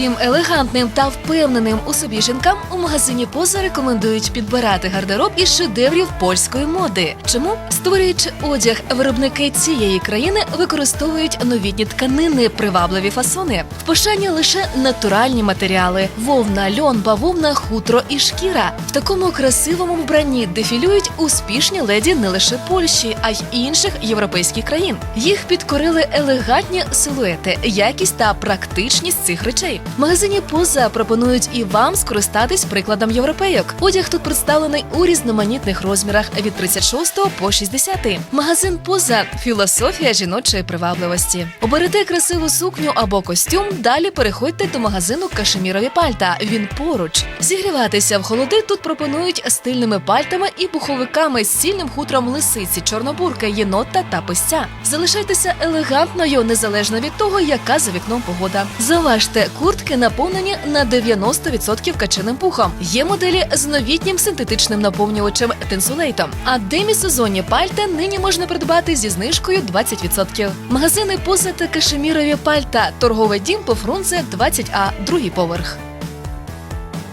Утім, елегантним та впевненим у собі жінкам у магазині поза рекомендують підбирати гардероб із шедеврів польської моди. Чому створюючи одяг, виробники цієї країни використовують новітні тканини, привабливі фасони, в пошані лише натуральні матеріали: вовна, льон, бавовна, хутро і шкіра. В такому красивому вбранні дефілюють успішні леді не лише Польщі, а й інших європейських країн. Їх підкорили елегантні силуети, якість та практичність цих речей. Магазині поза пропонують і вам скористатись прикладом європейок. Одяг тут представлений у різноманітних розмірах від 36 по 60. Магазин поза філософія жіночої привабливості. Оберете красиву сукню або костюм. Далі переходьте до магазину кашемірові пальта. Він поруч. Зігріватися в холоди тут пропонують стильними пальтами і пуховиками з сильним хутром лисиці, чорнобурки, єнота та писця. Залишайтеся елегантною незалежно від того, яка за вікном погода. Заважте, куртки наповнені на 90% каченим пухом. Є моделі з новітнім синтетичним наповнювачем тенсулейтом. А демісезонні пальта нині можна придбати зі знижкою 20%. Магазини поза та кашемірові пальта. Торговий дім по Фрунзе 20А, другий поверх.